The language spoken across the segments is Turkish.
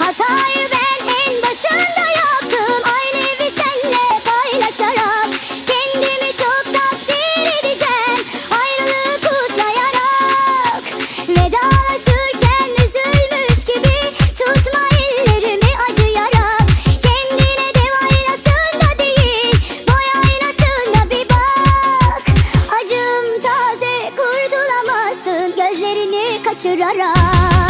Hatayı ben en başında yaptım. Aynı evi senle paylaşarak Kendimi çok takdir edeceğim. Ayrılığı kutlayarak Vedalaşırken üzülmüş gibi Tutma ellerimi acıyarak Kendine dev aynasında değil Boy aynasında bir bak. Acım taze kurtulamazsın Gözlerini kaçırarak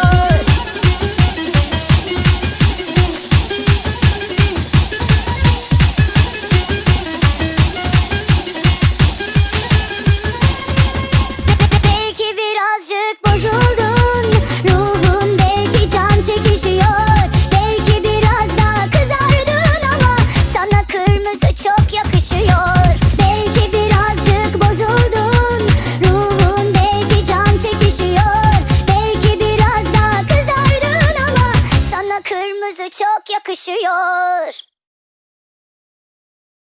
yüzü çok yakışıyor.